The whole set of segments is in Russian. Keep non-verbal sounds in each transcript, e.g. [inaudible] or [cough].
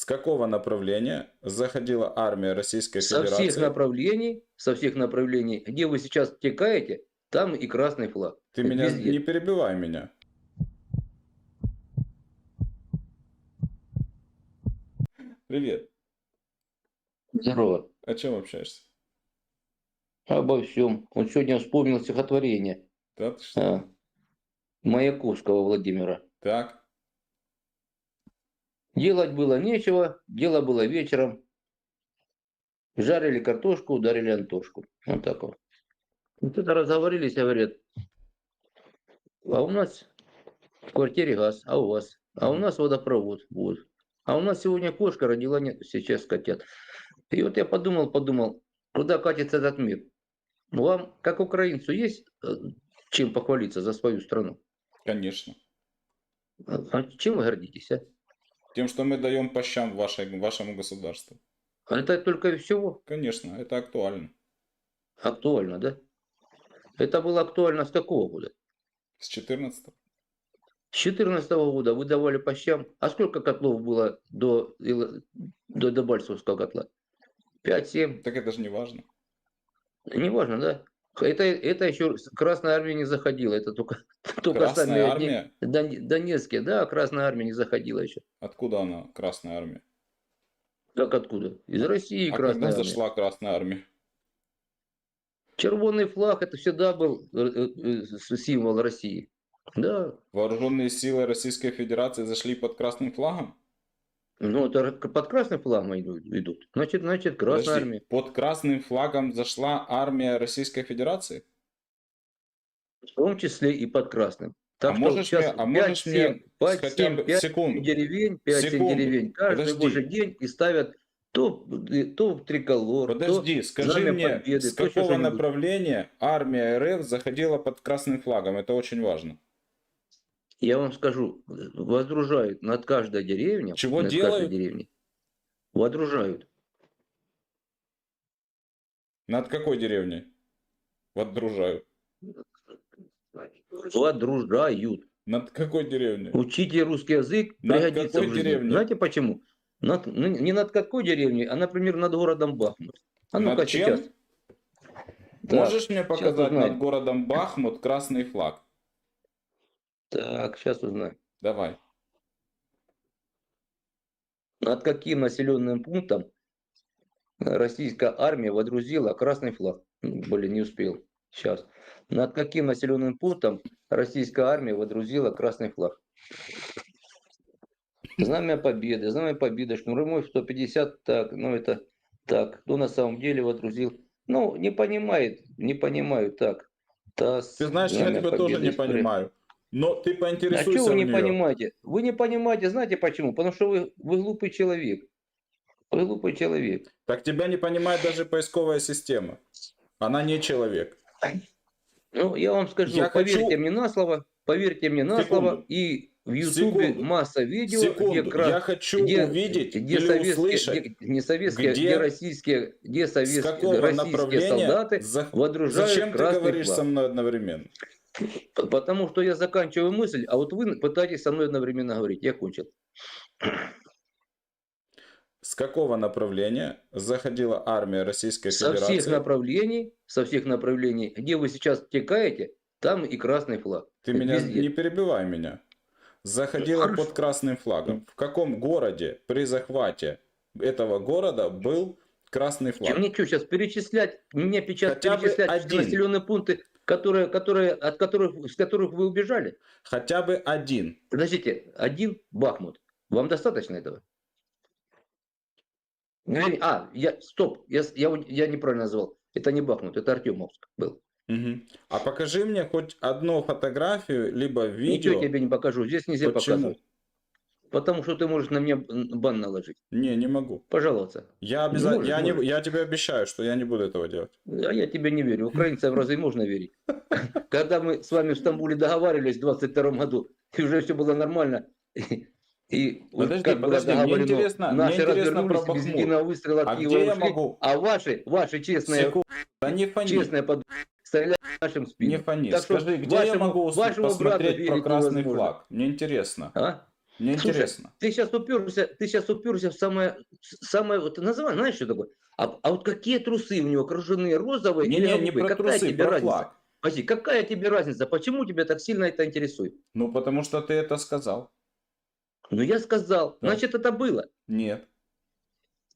С какого направления заходила армия Российской Со Федерации? всех направлений, со всех направлений, где вы сейчас текаете, там и красный флаг. Ты меня Везде. не перебивай меня. Привет. Здорово. О чем общаешься? Обо всем. Он сегодня вспомнил стихотворение Да, ты что? а, Маяковского Владимира. Так. Делать было нечего, дело было вечером. Жарили картошку, ударили Антошку. Вот так вот. Вот это разговорились, и говорят, а у нас в квартире газ, а у вас? А у нас водопровод. Вот. А у нас сегодня кошка родила, нет, сейчас котят. И вот я подумал, подумал, куда катится этот мир? Вам, как украинцу, есть э, чем похвалиться за свою страну? Конечно. А а чем вы гордитесь, а? Тем, что мы даем по щам вашей, вашему государству. А Это только и всего Конечно, это актуально. актуально, да? Это было актуально с какого года? С 14 С 14 года вы давали по щам. А сколько котлов было до, до Дебальцевского котла? 5-7. Так это же не важно. Неважно, да? Это, это еще Красная Армия не заходила. Это только, [laughs] только Красная сами армия? Дон- Донецкие, да, Красная Армия не заходила еще. Откуда она, Красная армия? Как откуда? Из России а Красная когда Армия. зашла Красная армия? Червоный флаг это всегда был э, э, э, символ России. Да, Вооруженные силы Российской Федерации зашли под красным флагом? Ну это под красным флагом идут. идут. Значит, значит, Красная Подожди, Армия. Под красным флагом зашла армия Российской Федерации? В том числе и под красным. Так А что можешь сейчас мне- а можешь мне 5-7, 5, хотя 7, бы 5 секунду. деревень, 5 Секунду. деревень каждый Подожди. божий день и ставят то, то в триколор, Подожди, то скажи мне, Победы, с то какого направления армия РФ заходила под красным флагом? Это очень важно. Я вам скажу, воздружают над каждой деревней. Чего над делают? каждой деревней. Водружают. Над какой деревней? Вот дружаю. Водружают. Над какой деревней? Учите русский язык, Над пригодится какой в жизни. деревней? Знаете почему? Над- ну, не над какой деревней, а, например, над городом Бахмут. А Над ну-ка чем? сейчас. Можешь мне показать над городом Бахмут красный флаг? Так, сейчас узнаем. Давай. Над каким населенным пунктом российская армия водрузила красный флаг? М, Блин, не успел. Сейчас. Над каким населенным пунктом российская армия водрузила красный флаг? Знамя Победы, Знамя Победы, Шнуровой 150, так, ну это так, кто на самом деле водрузил? Ну, не понимает, не понимаю, так. ТАСС, Ты знаешь, я тебя тоже Победы, не история. понимаю. Но ты А что поинтересуйся вы в не неё. понимаете? Вы не понимаете, знаете почему? Потому что вы, вы глупый человек. Вы глупый человек. Так тебя не понимает даже поисковая система. Она не человек. Ну, я вам скажу, Я поверьте хочу- мне на слово, поверьте мне на Секунду. слово, и в Ютубе масса видео, Секунду. где, кра- Я хочу где- увидеть где или советские, услышать, где- не советские, где- где российские, где советские, российские солдаты за- водружают Зачем ты говоришь флаг. со мной одновременно? Потому что я заканчиваю мысль, а вот вы пытаетесь со мной одновременно говорить. Я кончил. С какого направления заходила армия Российской Со Федерации? всех направлений, со всех направлений, где вы сейчас текаете, там и красный флаг. Ты меня Везде. не перебивай меня. Заходила Хорошо. под красным флагом. В каком городе при захвате этого города был красный флаг? Мне что, сейчас перечислять, Хотя бы перечислять один. населенные пункты, которые, которые, от которых, с которых вы убежали? Хотя бы один. Подождите, один Бахмут. Вам достаточно этого? А, я, стоп, я, я, я неправильно назвал. Это не Бахмут, это Артемовск был. А покажи мне хоть одну фотографию, либо Ничего видео. тебе не покажу, здесь нельзя Почему? показывать. Потому что ты можешь на меня бан наложить. Не, не могу. Пожаловаться. Я обязательно, я, не, я тебе обещаю, что я не буду этого делать. А я тебе не верю. Украинцам разве можно верить? [laughs] Когда мы с вами в Стамбуле договаривались в 22 году, и уже все было нормально, и, Подожди, как было подожди, мне договорено, интересно- мне наши интересно развернулись про без единого выстрела от А Киева где я ушли, могу? а ваши, ваши честные, Секунду. Да не фони. честные под... стреляли в нашим Не спинам. фони. Так что Скажи, где я вашему- могу ус- вашему посмотреть про красный флаг? Мне интересно. А? Мне Слушай, интересно. Ты сейчас уперся, ты сейчас уперся в самое, самое, вот называй, знаешь, что такое? А, а вот какие трусы у него, кружевные, розовые Не, или не, не про какая трусы, тебе про разница? флаг. Подожди, какая тебе разница? Почему тебя так сильно это интересует? Ну, потому что ты это сказал. Ну, я сказал, Да. значит, это было. Нет.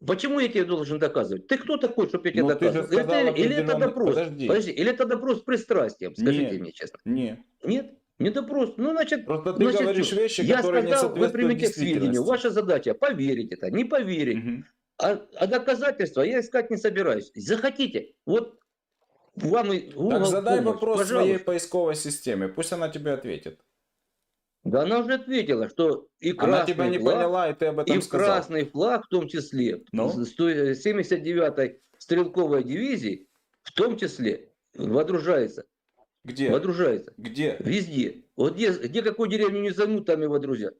Почему я тебе должен доказывать? Ты кто такой, чтобы я тебе Ну, доказывал? сказал Это- или это допрос? Подожди. Подожди, или это допрос с пристрастием? Скажите Нет. мне честно. Нет. Нет? Не допрос. Ну, значит, Просто ты значит, говоришь что? вещи, я которые не сказал, вы соответствуют примите к сведению. Ваша задача поверить это, не поверить. Мгм. А, а доказательства я искать не собираюсь. Захотите, вот вам и в Так задай помощь, вопрос пожалуйста. своей поисковой системе, пусть она тебе ответит. Да она уже ответила, что и Она красный тебя не флаг, поняла, и ты об и этом в сказал. красный флаг в том числе, Ну? с- с той, э, 79-й стрелковой дивизии, в том числе, водружается. Где? Водружается. Где? Везде. Вот где, где какую деревню не займут, там и водрузят.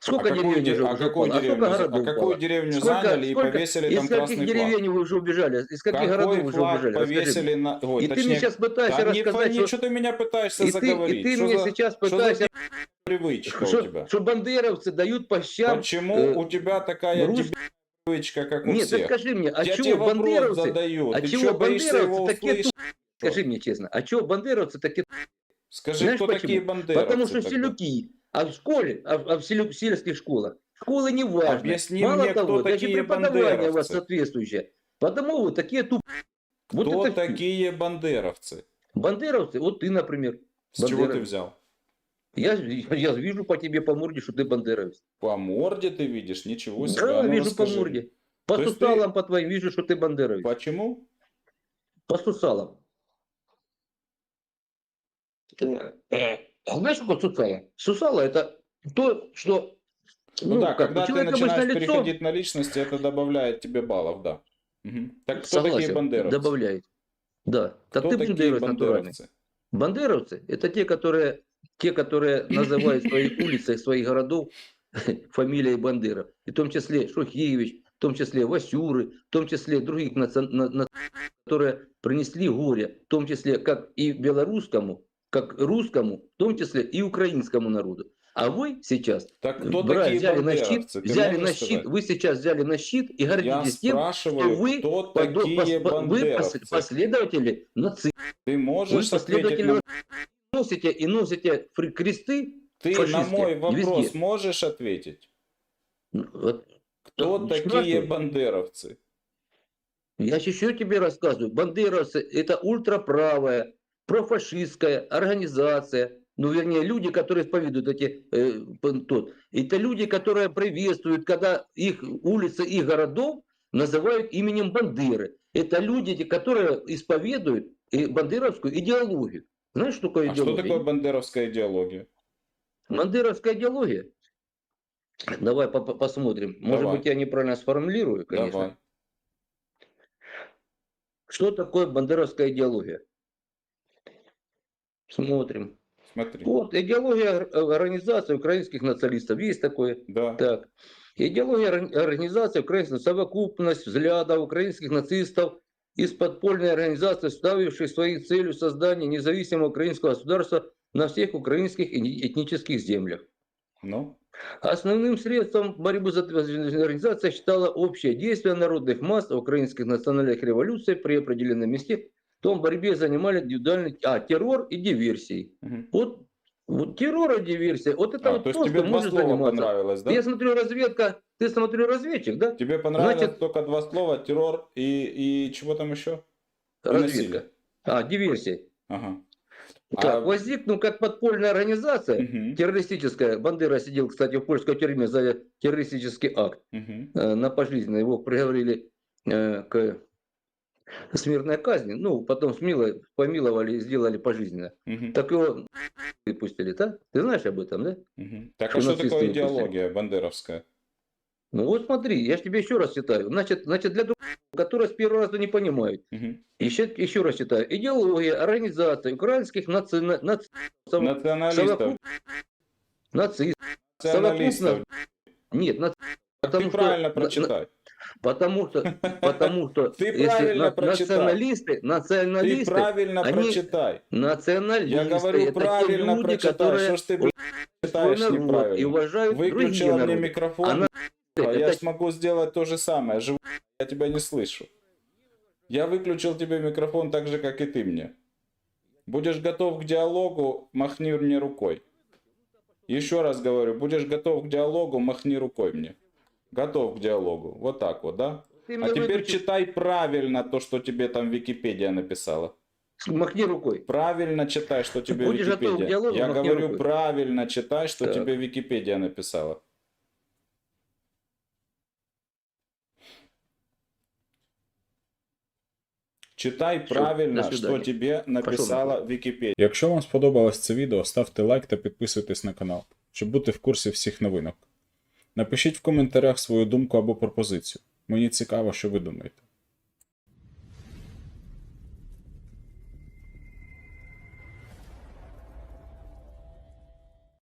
Сколько а какую, деревень де- уже а какую упало? А деревню, сколько за- городов а какую упало? деревню Сколько- заняли и сколько- повесили Из там каких красный флаг? деревень вы уже убежали? Из каких Какой городов вы уже убежали? Повесили на... Ой, И ты точнее, мне сейчас пытаешься да не рассказать, фони, что... что ты меня пытаешься И ты, заговорить? и ты что мне за, сейчас пытаешься, привычка у что, тебя? что бандеровцы дают по щам... Почему э, у тебя такая рус- привычка, как у Нет, ты всех? скажи мне, а Я тебе чего бандеровцы... задаю, а ты чего его бандеровцы такие услышать? Скажи мне честно, а чего бандеровцы такие... Скажи, Знаешь кто почему? такие бандеровцы Потому что тогда? селюки, а в школе, а в, а в селю- сельских школах, школы не важно. Объясни Мало мне, кто того, даже такие преподавание у вас соответствующее. Потому вы такие туп... Вот Кто это всё. такие бандеровцы? Бандеровцы, вот ты, например. С чего ты взял? Я, я вижу по тебе по морде, что ты бандеровец. По морде ты видишь? Ничего себе. Да, а ну вижу расскажи. по морде. По То есть ты- сусалам по твоим вижу, что ты бандеровец. Почему? По сусалам. Знаешь, что такое сусала? Сусала это то, что... Ну, да, как, когда ты начинаешь лицо- переходить на личности, это добавляет тебе баллов, да. Мгм. Так кто Согласен, такие бандеровцы? добавляет. Да. Так Кто ты такие бандеровец натуральный. бандеровцы? Бандеровцы – это те, которые, те, которые называют свои улицы, своих городов [laughs] фамилией Бандера. И в том числе Шухевич, в том числе Васюры, в том числе других наци- на- на- которые принесли горе, в том числе как и белорусскому, как русскому, в том числе и украинскому народу. А вы сейчас Так кто бра- такие взяли на щит? Ты взяли на щит, сказать? вы сейчас взяли на щит и Я гордитесь тем, что вы, кто подо- такие пос- вы последователи нацистов. Ты Вы можешь ответить последовательно на... носите и носите кресты. Ты на мой вопрос везде. можешь ответить? Ну, вот Кто Ну, такие бандеровцы? Я еще тебе рассказываю. Бандеровцы – это ультраправая, профашистская организация. Ну, вернее, люди, которые исповедуют эти... э, тот. Это люди, которые приветствуют, когда их улицы, их городов называют именем Бандеры. Это люди, которые исповедуют бандеровскую идеологию. Знаешь, что такое А что такое бандеровская идеология? Бандеровская идеология. Давай по- по- посмотрим. Может Давай. быть, я неправильно сформулирую, конечно. Давай. Что такое бандеровская идеология? Смотрим. Смотри. Вот, идеология ор- организации украинских националистов. Есть такое. Да. Так. Идеология ор- организации украинских совокупность взглядов украинских нацистов из подпольной организации, ставившей своей целью создание независимого украинского государства на всех украинских и этнических землях. Ну, Основным средством борьбы за организация считала общее действие народных масс украинских национальных революций при определенном месте. В том борьбе занимали индивидуальный а, террор и диверсии. мгм. Вот, вот террор и диверсия, вот это А, вот то то, тебе что два слова заниматься. понравилось, да? Я смотрю, разведка, ты смотрю, разведчик, да? Тебе понравилось Значит- только два слова, террор и, и чего там еще? Разведка. А, диверсия. Ага. А- Так, возникнув как подпольная организация, Мгм, террористическая, Бандера сидел, кстати, в польской тюрьме за террористический акт, мгм. э, на пожизненно. Его приговорили э, к смертной казни. Ну, потом смило, помиловали и сделали пожизненно. Мгм, Так его выпустили, да? Ты знаешь об этом, да? мгм. Так что а что такое выпустили. идеология бандеровская? Ну вот смотри, я же тебе еще раз читаю. Значит, значит для других, которые с первого раза не понимают. Мгм. Еще, еще раз читаю. Идеология, организация украинских наци... на- нац- сов- Националистов. совокуп- нацистов. Националистов. Нет, нац- Так потому ты что правильно на- прочитай. Потому что, [laughs] потому что Ты если правильно на- прочитай. националисты, Ты националисты, правильно они- прочитай. националисты, Я говорю, это те правильно люди, прочитай. которые Что ж ты, свой читаешь народ и неправильно? уважают другие Выключила мне народы. микрофон. Она- а я это смогу сделать то же самое. Живу, я тебя не слышу. Я выключил тебе микрофон так же, как и ты мне. Будешь готов к диалогу, махни мне рукой. Еще раз говорю, будешь готов к диалогу, махни рукой мне. Готов к диалогу. Вот так вот, да? ты А мне теперь выключи, читай правильно то, что тебе там Википедия написала. махни рукой. Правильно читай, что тебе Будешь готов к Википедия. диалогу, Я махни говорю, рукой. правильно читай, что Так. тебе Википедия написала. Читай Всё, правильно, до що свидання. тебе написала нахуй. Вікіпедія. Якщо вам сподобалось це відео, ставте лайк та підписуйтесь на канал, щоб бути в курсі всіх новинок. Напишіть в коментарях свою думку або пропозицію. Мені цікаво, що ви думаєте.